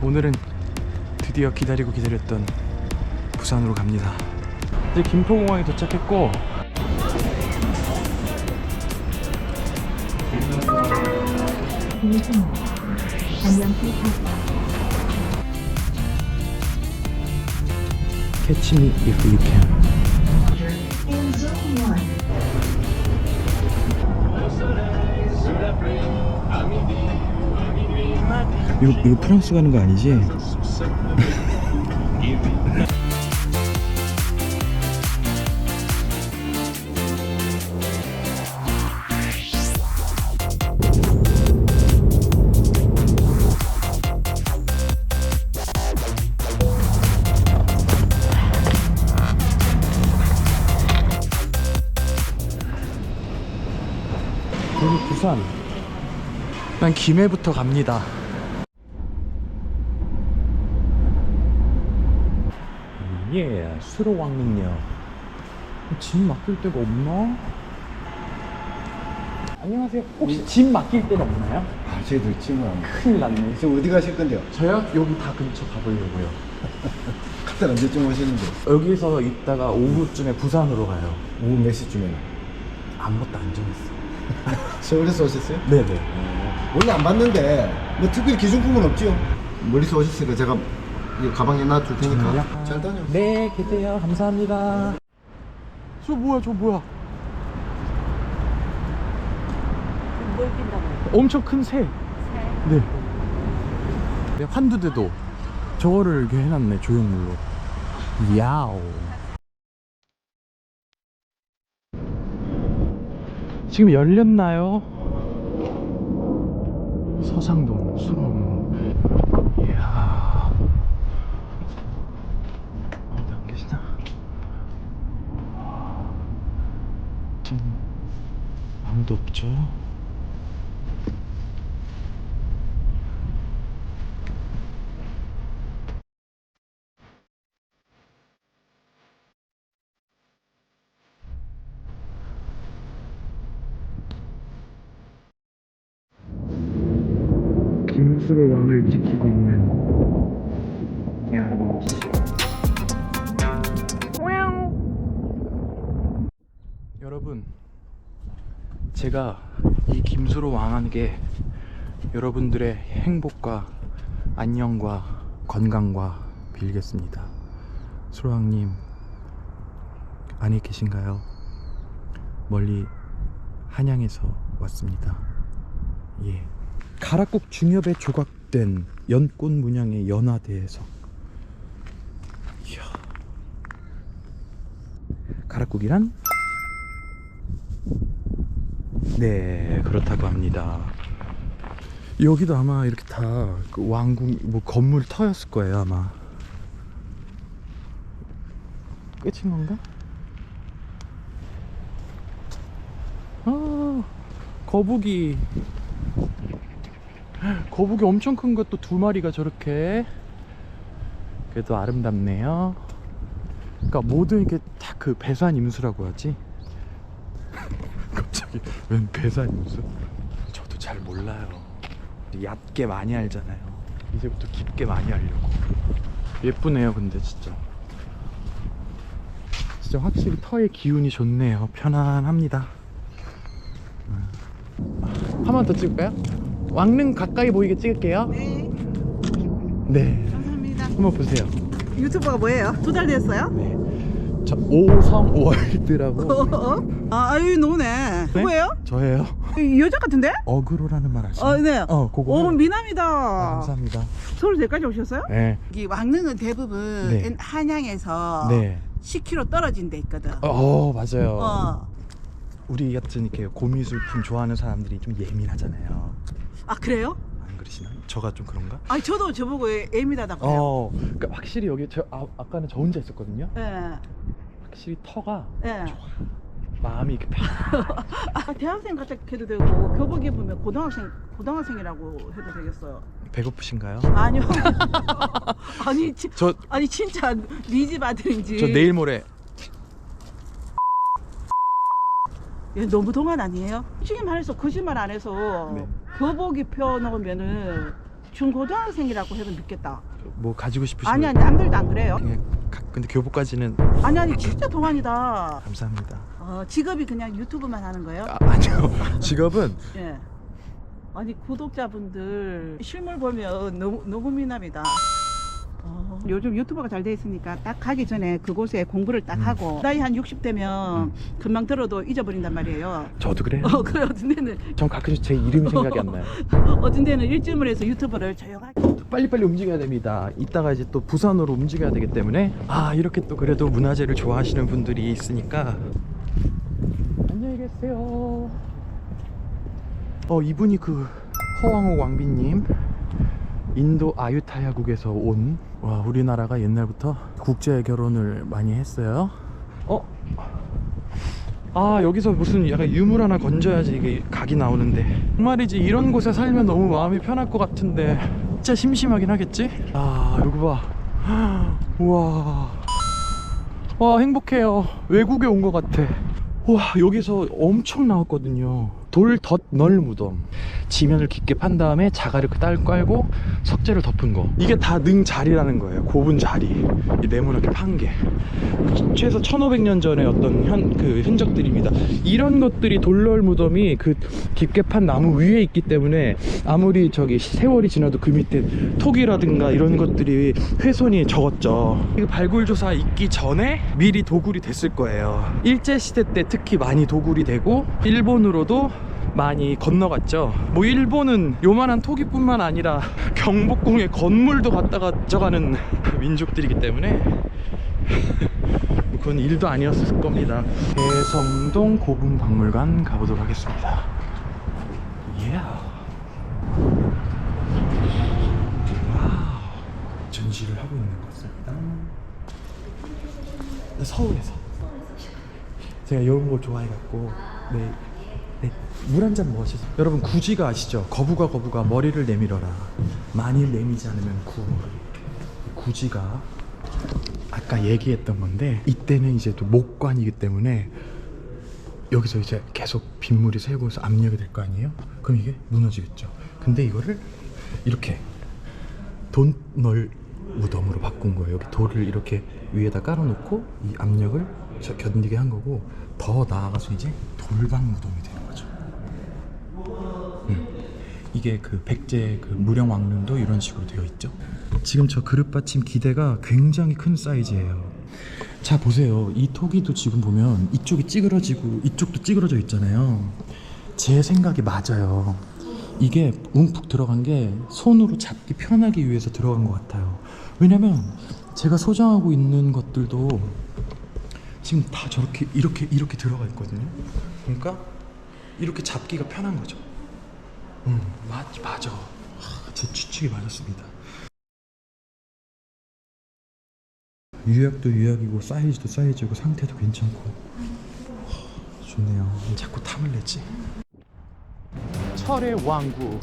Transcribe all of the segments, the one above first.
오늘은 드디어 기다리고 기다렸던 부산으로 갑니다. 이제 김포공항에 도착했고 Catch me if you can. 이거, 이거 프랑스 가는 거 아니지? 부산. 난 김해부터 갑니다. 예, 수로왕릉역. 짐 맡길 데가 없나? 안녕하세요. 혹시 짐 맡길 데는 없나요? 아, 저희들 지금 큰일 났네. 지금 어디 가실 건데요? 저요? 여기 다 근처 가보려고요. 갔다 언제쯤 오시는데? 여기서 있다가 오후쯤에 부산으로 가요. 오후 몇 시쯤에는? 아무것도 안 정했어. 서울에서 오셨어요? 네네. 원래 안 봤는데 뭐 특별히 기준품은 없죠? 멀리서 오셨으니까 제가 이 가방에 놔둘 테니까 정말요? 잘 다녀 네, 계세요. 감사합니다. 저 뭐야, 저 뭐야? 뭘 낀다고요? 엄청 큰 새. 네. 네, 환두대도 저거를 이렇게 해놨네, 조형물로. 야오. 지금 열렸나요? 서상동 수롱. 이야. 아무도 안 계시나? 지금 아무도 없죠? 김수로 왕을 지키고 있는 야. 여러분 제가 이 김수로 왕에게 여러분들의 행복과 안녕과 건강과 빌겠습니다 수로왕님 안에 계신가요? 멀리 한양에서 왔습니다 예. 가락국 중엽에 조각된 연꽃 문양의 연화대에서 이야. 가락국이란 네 그렇다고 합니다. 여기도 아마 이렇게 다 그 왕궁 뭐 건물 터였을 거예요 아마. 끝인 건가? 아 거북이. 거북이 엄청 큰 것도 두 마리가 저렇게 그래도 아름답네요. 그러니까 모든 이렇게 다 그 배산 임수라고 하지 웬 배산 임수 저도 잘 몰라요 얕게 많이 알잖아요 이제부터 깊게 많이 알려고 예쁘네요 근데 진짜 진짜 확실히 터의 기운이 좋네요 편안합니다 한 번 더 찍을까요? 왕릉 가까이 보이게 찍을게요. 네, 네. 감사합니다. 한번 보세요. 유튜브가 뭐예요? 두달 됐어요? 네. 저 오성 월드라고 어? 아, 아유, 노네. 네? 누구예요? 저예요. 이 여자 같은데? 어그로라는 말 아시나요? 어, 네. 어, 그거. 오, 아, 미남이다. 감사합니다. 서울 대까지 오셨어요? 네. 이 왕릉은 대부분 네. 한양에서 네. 10km 떨어진 데 있거든. 어, 어, 맞아요. 어. 우리 같은 이렇게 고미술품 좋아하는 사람들이 좀 예민하잖아요. 아, 그래요? 안 그러시나? 저가 좀 그런가? 아, 저도 저보고 애미다다고 해요. 어. 그러니까 확실히 여기 저 아, 아까는 저 혼자 있었거든요. 예. 확실히 터가 예. 마음이 이렇게 편. 아, 대학생 같아 해도 되고 교복 입으면 고등학생 고등학생이라고 해도 되겠어요. 배고프신가요? 아니요. 아니, 지, 저 아니 진짜 니 집 아들인지. 저 내일 모레 얘 너무 동안 아니에요? 솔직히 말해서 거짓말 안 해서 네. 교복 입혀 놓으면은 중고등학생이라고 해도 믿겠다. 뭐 가지고 싶으신 아니 남들도 안 그래요. 그냥 가- 근데 교복까지는 아니 아니 진짜 동안이다. 감사합니다. 어, 직업이 그냥 유튜브만 하는 거예요? 아, 아니요. 직업은 예. 아니 구독자분들 실물 보면 너무 너무 미남이다. 어, 요즘 유튜버가 잘 돼 있으니까 딱 가기 전에 그곳에 공부를 딱 음. 하고 나이 한 60대면 금방 들어도 잊어버린단 말이에요. 저도 그래요. 어, 그래 어떤 데는 전 가끔 제 이름이 생각이 안 나요. 어떤 데는 해서 유튜버를 조용하게 빨리빨리 움직여야 됩니다. 이따가 이제 또 부산으로 움직여야 되기 때문에 아 이렇게 또 그래도 문화재를 좋아하시는 분들이 있으니까 안녕히 계세요. 어 이분이 그 허왕호 왕비님 인도 아유타야국에서 온 와 우리나라가 옛날부터 국제 결혼을 많이 했어요. 어? 아 여기서 무슨 약간 유물 하나 건져야지 이게 각이 나오는데. 정말이지 이런 곳에 살면 너무 마음이 편할 것 같은데. 진짜 심심하긴 하겠지? 아 여기 봐. 우와. 와 행복해요. 외국에 온 것 같아. 와 여기서 엄청 나왔거든요. 돌 덧 널 무덤 지면을 깊게 판 다음에 자갈을 그딸 깔고 석재를 덮은 거. 이게 다 능 자리라는 거예요. 고분 자리. 이 네모나게 판게. 최소 1500년 전의 어떤 현, 그 흔적들입니다. 이런 것들이 돌널 무덤이 그 깊게 판 나무 위에 있기 때문에 아무리 저기 세월이 지나도 그 밑에 톡이라든가 이런 것들이 훼손이 적었죠. 이거 발굴 조사 있기 전에 미리 도굴이 됐을 거예요. 일제시대 때 특히 많이 도굴이 되고 일본으로도 많이 건너갔죠. 뭐 일본은 요만한 토기뿐만 아니라 경복궁에 건물도 갖다가 가져가는 민족들이기 때문에 그건 일도 아니었을 겁니다. 개성동 고분박물관 가보도록 하겠습니다. 예. 와우. 전시를 하고 있는 것 같습니다. 서울에서 제가 이런 거 좋아해갖고 네, 네, 물 한 잔 마시죠. 여러분 구지가 아시죠? 거부가 거부가 머리를 내밀어라. 만일 내미지 않으면 구. 구지가 아까 얘기했던 건데 이때는 이제 또 목관이기 때문에 여기서 이제 계속 빗물이 새고서 압력이 될 거 아니에요? 그럼 이게 무너지겠죠. 근데 이거를 이렇게 돈널 무덤으로 바꾼 거예요. 여기 돌을 이렇게 위에다 깔아놓고 이 압력을 저- 견디게 한 거고 더 나아가서 이제 돌방 무덤이 되는 거죠. 음. 이게 그 백제 그 무령 왕릉도 이런 식으로 되어 있죠. 지금 저 그릇 받침 기대가 굉장히 큰 사이즈예요. 자 보세요. 이 토기도 지금 보면 이쪽이 찌그러지고 이쪽도 찌그러져 있잖아요. 제 생각이 맞아요. 이게 움푹 들어간 게 손으로 잡기 편하기 위해서 들어간 것 같아요. 왜냐면 제가 소장하고 있는 것들도 지금 다 저렇게 이렇게 이렇게 들어가 있거든요. 그러니까 이렇게 잡기가 편한 거죠. 음, 맞, 맞아. 하, 제 추측이 맞았습니다. 유약도 유약이고 사이즈도 사이즈고 상태도 괜찮고 하, 좋네요. 자꾸 탐을 내지. 철의 왕구.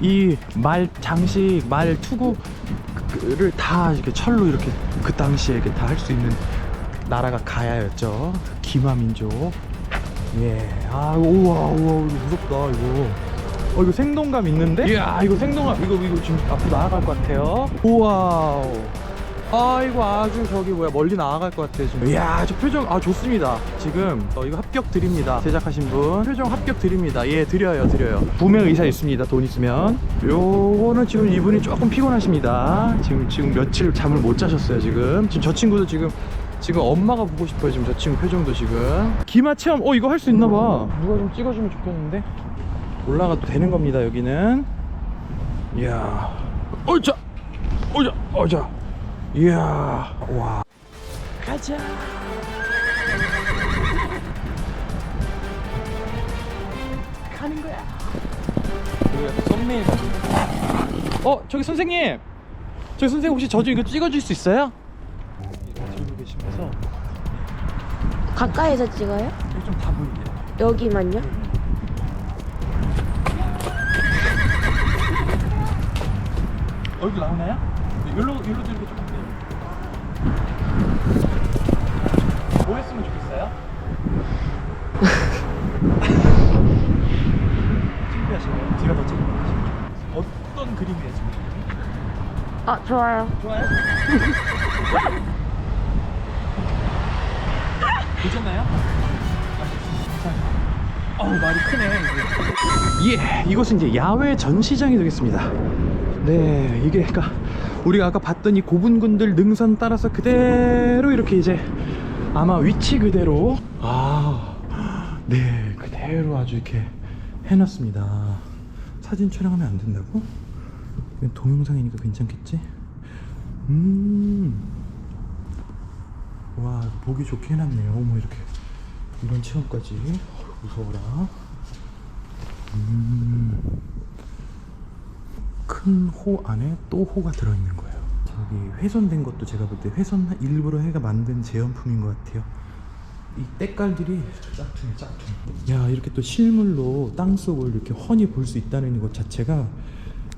이말 장식, 말 투구를 다 이렇게 철로 이렇게 그 당시에 이렇게 다 할 수 있는 나라가 가야였죠. 기마 민족. 예. 아, 우와, 우와, 무섭다, 이거. 어, 이거 생동감 있는데? 이야, 이거 생동감, 이거, 이거 지금 앞으로 나아갈 것 같아요. 우와. 아이고, 아주 저기 뭐야, 멀리 나아갈 것 같아요, 지금. 이야, 저 표정, 아, 좋습니다. 지금, 어, 이거 합격 드립니다. 제작하신 분. 표정 합격 드립니다. 예, 드려요, 드려요. 구매 의사 있습니다, 돈 있으면. 요거는 지금 이분이 조금 피곤하십니다. 지금, 지금 며칠 잠을 못 자셨어요, 지금. 지금 저 친구도 지금 지금 엄마가 보고 싶어요 지금 저 친구 표정도 지금 기마 체험 어 이거 할 수 있나 봐 누가 좀 찍어주면 좋겠는데 올라가도 되는 겁니다 여기는. 이야. 어자! 어자! 어자! 이야. 와. 가자. 가는 거야. 약간 썸네일 어 저기 선생님! 저기 선생님 혹시 저 좀 이거 찍어줄 수 있어요? 들고 계시면서 가까이서 찍어요? 좀다 보이게 여기만요? 얼굴 나오나요? 네, 여기로 여기로 들고 좀 돼요. 뭐 했으면 좋겠어요? 창피하시네요. 제가 더 창피하시죠. 어떤 어떤 그림이에요 지금? 아, 좋아요. 좋아요? 괜찮나요? 자, 어우 말이 크네. 예, 이것은 이제 야외 전시장이 되겠습니다. 네, 이게 그러니까 우리가 아까 봤던 이 고분군들 능선 따라서 그대로 이렇게 이제 아마 위치 그대로 아, 네, 그대로 아주 이렇게 해놨습니다. 사진 촬영하면 안 된다고? 이건 동영상이니까 괜찮겠지? 음. 와, 보기 좋게 해놨네요. 뭐 이렇게 이런 체험까지. 무서워라. 음. 큰 호 안에 또 호가 들어있는 거예요. 저기 훼손된 것도 제가 볼 때 훼손 일부러 해가 만든 제품인 것 같아요. 이 때깔들이 짝퉁이 짝퉁. 야 이렇게 또 실물로 땅 속을 이렇게 훤히 볼 수 있다는 것 자체가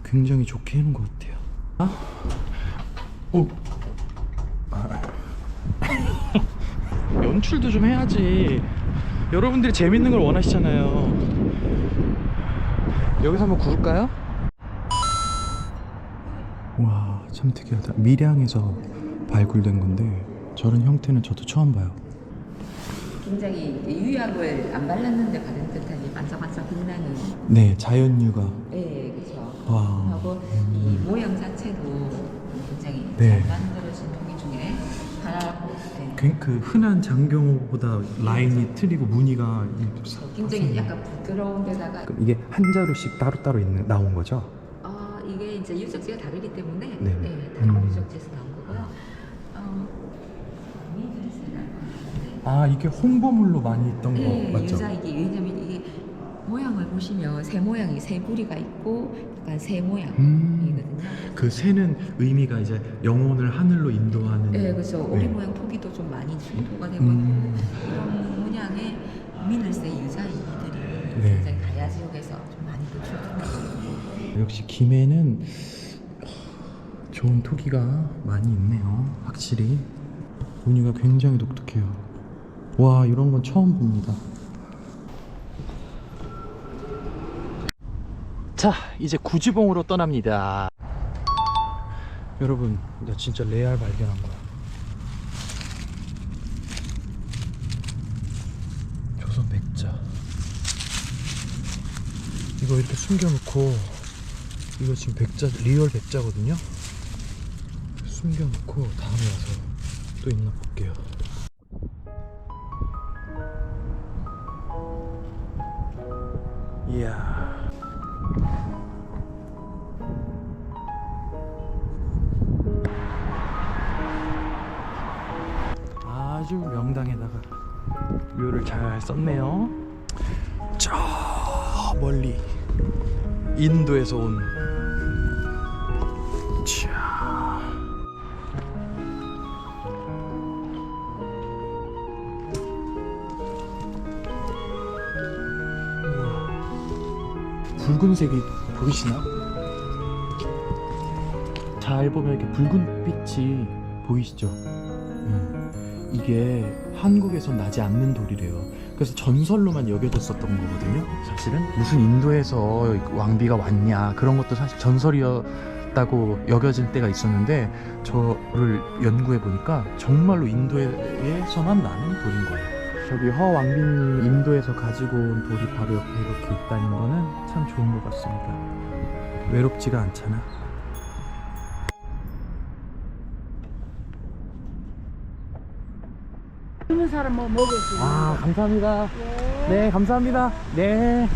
굉장히 좋게 해놓은 것 같아요. 아? 오. 아. 연출도 좀 해야지. 여러분들이 재밌는 걸 원하시잖아요. 여기서 한번 구를까요? 와, 참 특이하다. 밀양에서 발굴된 건데 저런 형태는 저도 처음 봐요. 굉장히 유약을 안 발랐는데 바른 듯한 이 반짝반짝 빛나는. 네, 자연유가. 예, 그렇죠. 와. 하고 이 모양 자체도 굉장히 네. 잘 만들어진 토기 중에 하나라고 네. 그, 그 흔한 장경호보다 라인이 틀리고 무늬가 굉장히 약간 부드러운 데다가 그럼 이게 한 자루씩 따로따로 있는 나온 거죠? 이제 유적지가 다르기 때문에 네네. 네, 다른 음. 유적지에서 나온 거고요. 어, 아 이게 홍보물로 많이 있던 거 네, 맞죠? 유자 이게 왜냐면 이게 모양을 보시면 새 모양이 새 부리가 있고 약간 새 모양이거든요. 음. 그 새는 의미가 이제 영혼을 하늘로 인도하는 네, 그래서 오리 네. 모양 토기도 좀 많이 수도가 되고 음. 있고 이런 모양의 미늘새 유자이들이 네. 굉장히 가야 지역에서 좀 많이 노출되고 역시 김해는 좋은 토기가 많이 있네요 확실히. 무늬가 굉장히 독특해요. 와 이런 건 처음 봅니다. 자 이제 구지봉으로 떠납니다. 여러분 나 진짜 레알 발견한 거야. 조선 백자. 이거 이렇게 숨겨놓고 이거 지금 백자 리얼 백자거든요? 숨겨놓고 다음에 와서 또 있나 볼게요. 이야. 아주 명당에다가 묘를 잘 썼네요. 저 멀리 인도에서 온 자. 붉은색이 보이시나? 잘 보면 이렇게 붉은 빛이 보이시죠? 음. 이게 한국에선 나지 않는 돌이래요. 그래서 전설로만 여겨졌었던 거거든요. 사실은 무슨 인도에서 왕비가 왔냐 그런 것도 사실 전설이었 다고 여겨질 때가 있었는데 저를 연구해 보니까 정말로 인도에서만 나는 돌인 거예요. 저기 허왕비님이 인도에서 가지고 온 돌이 바로 옆에 이렇게 있다는 거는 참 좋은 것 같습니다. 외롭지가 않잖아. 젊은 사람 뭐 먹을 수 있는 아 감사합니다. 네 감사합니다. 네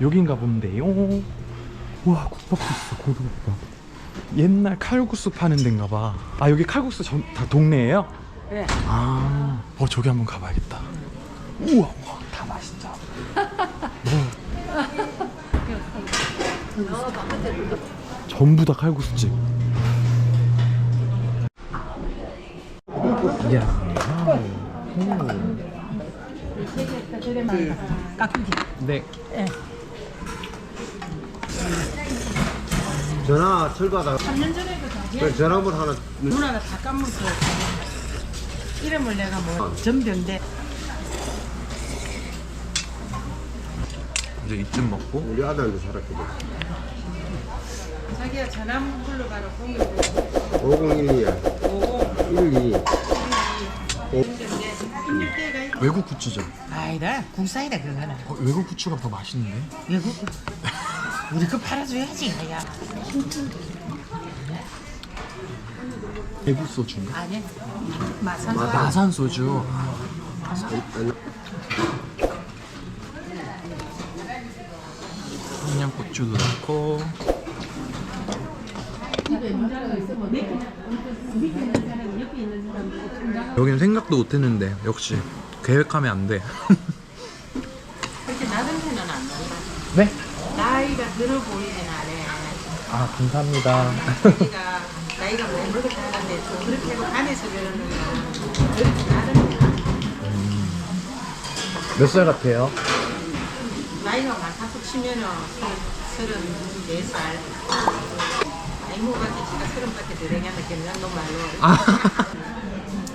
여긴가 본데요. 우와 국밥도 있어 고등국밥. 옛날 칼국수 파는 데인가 봐. 아 여기 칼국수 전, 다 동네예요? 네. 아, 어 저기 한번 가봐야겠다. 우와 우와 다 맛있다. 뭐. 전부 다 칼국수집. 이야. 깍두기. 네. 전화 철거하다가 3년 전에부터 그래, 전화번호 하나 누나가 다 까먹고 이름을 내가 뭐 전병대. 이제 이쯤 먹고? 우리 아들도 살았거든. 자기야 전화 한번 불러봐라 공유 5012 12 외국 굿즈죠. 아니다. 국산이다 그거는 어, 외국 굿즈가 더 맛있는데? 외국 우리 거 팔아줘야지 야 외국 소주인가? 아니 마산 마산 소주. 청양고추도 넣고. 여기는 생각도 못했는데 역시 계획하면 안 돼. 그렇게 낮은 편은 안 나온다 네? 들어 보이진 않아 아 감사합니다. 자기가 나이가 많이 먹었다 하는데 또 그렇게 하고 안에서 그러는 건 그렇게 다른 거야 몇살 같아요? 나이가 많다고 치면은 서른 네 살. 나이 먹었지 지가 서른밖에 되려냐는 괜찮은 놈 말로. 아.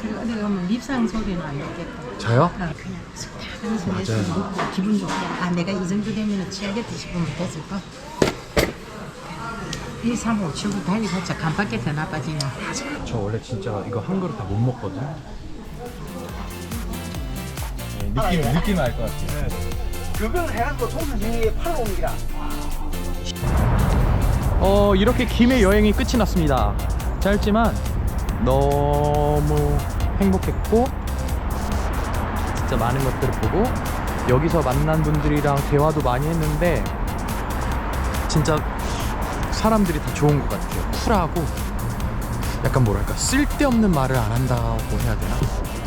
그리고 어디 가면 립상 소리는 안 듣겠다 저요? 아, 그냥 숙탁 한 소리에서 먹고 기분 좋게. 아 내가 이 정도 되면 취하겠다 싶으면 됐을 거. 1, 3, 5, 7, 9 달리봤자 간밖에 더 나빠지냐 저 원래 진짜 이거 한 그릇 다 못 먹거든. 느낌 느낌 알 것 같아요. 그걸 해가지고 총수 진이 팔러 옵니다. 어 이렇게 김해 여행이 끝이 났습니다. 짧지만 너무 행복했고 진짜 많은 것들을 보고 여기서 만난 분들이랑 대화도 많이 했는데 진짜 사람들이 다 좋은 것 같아요. 쿨하고 약간 뭐랄까 쓸데없는 말을 안 한다고 해야 되나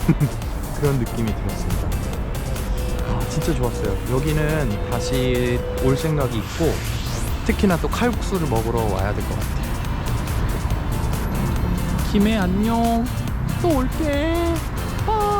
그런 느낌이 들었습니다. 아 진짜 좋았어요. 여기는 다시 올 생각이 있고 특히나 또 칼국수를 먹으러 와야 될 것 같아요. 김해 안녕. 또 올게. 아.